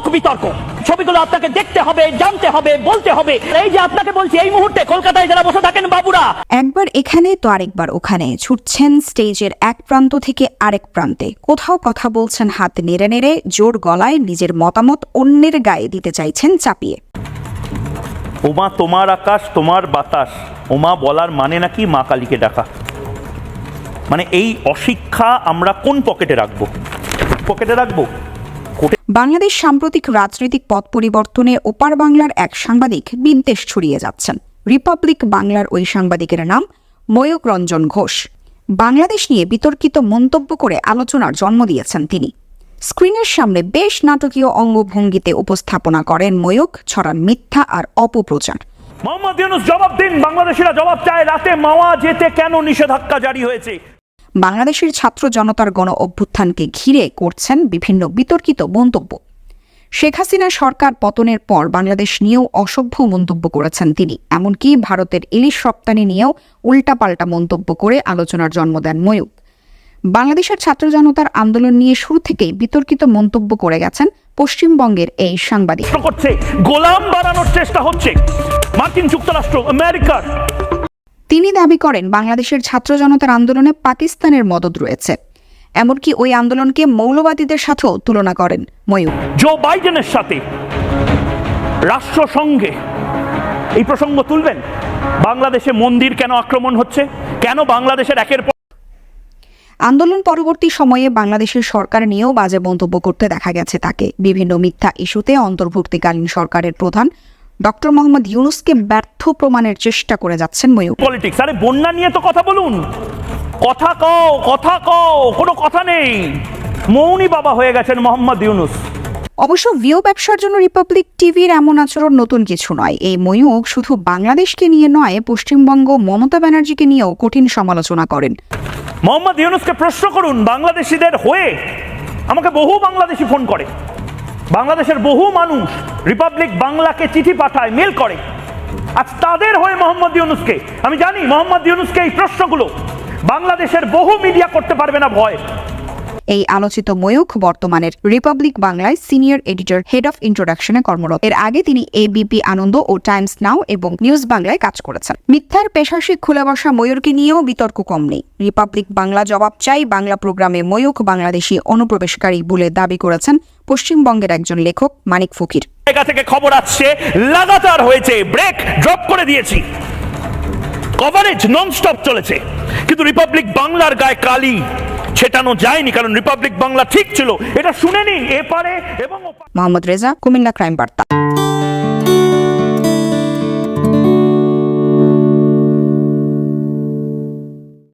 হোক বিতর্ক। ছবিগুলো আপনাকে দেখতে হবে জানতে হবে বলতে হবে। এই যে আপনাকে বলছি এই মুহূর্তে কলকাতায় যারা বসে থাকেন বাবুরা। একবার এখানে তো আরেকবার ওখানে। ছুটছেন স্টেজের এক প্রান্ত থেকে আরেক প্রান্তে। কোথাও কথা বলছেন হাত নেড়ে নেড়ে জোর গলায় নিজের মতামত অন্যের গায়ে দিতে চাইছেন চাপিয়ে। ওমা তোমার আকাশ তোমার বাতাস। ওমা বলার মানে নাকি মা কালীকে ডাকা? মানে এই অশিক্ষা আমরা কোন পকেটে রাখব? পকেটে রাখব? বাংলাদেশ সাম্প্রতিক রাজনৈতিক পথ পরিবর্তনে ওপার বাংলার এক সাংবাদিক বিদ্বেষ ছড়িয়ে যাচ্ছেন। রিপাবলিক বাংলার ওই সাংবাদিকের নাম ময়ূক রঞ্জন ঘোষ। বাংলাদেশ নিয়ে বিতর্কিত মন্তব্য করে আলোচনার জন্ম দিয়েছেন তিনি। স্ক্রিনের সামনে বেশ নাটকীয় অঙ্গভঙ্গিতে উপস্থাপনা করেন ময়ূক ছড়ান মিথ্যা আর অপপ্রচার। মোহাম্মদ ইউনুস জবাব দিন। বাংলাদেশিরা জবাব চায় রাতে মাওয়া যেতে কেন নিষেধাজ্ঞা জারি হয়েছে? বাংলাদেশের ছাত্র জনতার গণ অভ্যুত্থানকে ঘিরে করছেন বিভিন্ন বিতর্কিত মন্তব্য। শেখ হাসিনা সরকার পতনের পর বাংলাদেশ নিয়েও অসভ্য মন্তব্য করেছেন তিনি। এমনকি ভারতের ইলিশ রপ্তানি নিয়েও উল্টাপাল্টা মন্তব্য করে আলোচনার জন্ম দেন ময়ূক বাংলাদেশের ছাত্র জনতার আন্দোলন নিয়ে শুরু থেকেই বিতর্কিত মন্তব্য করে গেছেন পশ্চিমবঙ্গের এই সাংবাদিক। গোলাম বানানোর চেষ্টা হচ্ছে। মার্কিন যুক্তরাষ্ট্র, আমেরিকার তিনি দাবি করেন বাংলাদেশের ছাত্র জনতার আন্দোলনে পাকিস্তানের মদত রয়েছে। এমনকি ওই আন্দোলনকে মৌলবাদীদের সাথেও তুলনা করেন ময়ূক জো বাইডেনের সাথে রাষ্ট্রসংঘে এই প্রসঙ্গ তুলবেন? বাংলাদেশে মন্দির কেন আক্রমণ হচ্ছে? কেন বাংলাদেশের একের পর আন্দোলন পরবর্তী সময়ে বাংলাদেশের সরকার নিয়েও বাজে মন্তব্য করতে দেখা গেছে তাকে। বিভিন্ন মিথ্যা ইস্যুতে অন্তর্ভুক্তিকালীন সরকারের প্রধান ডক্টর মোহাম্মদ ইউনুসকে ব্যর্থ প্রমাণের চেষ্টা করে যাচ্ছেন ময়ূর। পলিটিক্স আরে বন্যা নিয়ে তো কথা বলুন। কথা কও কথা কও কোনো কথা নেই। মৌনি বাবা হয়ে গেছেন মোহাম্মদ ইউনুস। অবশ্য ভিও ব্যবসার জন্য রিপাবলিক টিভির এমন আচরণ নতুন কিছু নয়। এই ময়ূক শুধু বাংলাদেশকে নিয়ে নয় পশ্চিমবঙ্গ মমতা ব্যানার্জিকে নিয়েও কঠিন সমালোচনা করেন। মোহাম্মদ ইউনুসকে প্রশ্ন করুন বাংলাদেশিদের হয়ে আমাকে বহু বাংলাদেশি ফোন করে। বাংলাদেশের বহু মানুষ রিপাবলিক বাংলাকে চিঠি পাঠায়, মেল করে। আজ তাদের হয়ে মোহাম্মদ ইউনুসকে, আমি জানি মোহাম্মদ ইউনুসকে এই প্রশ্নগুলো, বাংলাদেশের বহু মিডিয়া করতে পারবে না ভয়। এই আলোচিত ময়ূখ বর্তমানের রিপাবলিক বাংলায় সিনিয়র এডিটর হেড অফ ইন্ট্রোডাকশনে কর্মরত। এর আগে তিনি এবিপি আনন্দ ও টাইমস নাও এবং নিউজ বাংলায় কাজ করেছেন। মিথ্যার পেশাসিক খুলে বসা ময়ূরকে নিয়েও বিতর্ক কম নেই। রিপাবলিক বাংলা জবাব চাই বাংলা প্রোগ্রামে ময়ূখ বাংলাদেশি অনুপ্রবেশকারী বলে দাবি করেছেন পশ্চিমবঙ্গের একজন লেখক মানিক ফকির। জায়গা থেকে খবর আসছে, লাগাতার হয়েছে ব্রেক ড্রপ করে দিয়েছি। কভারেজ ননস্টপ চলেছে। কিন্তু রিপাবলিক বাংলার গায়ে কালি। ছেটানো যায়নি, কারণ রিপাবলিক বাংলা ঠিক ছিল এটা শুনে নিন, এপারে এবং। মোহাম্মদ রেজা, কুমিল্লা ক্রাইম বার্তা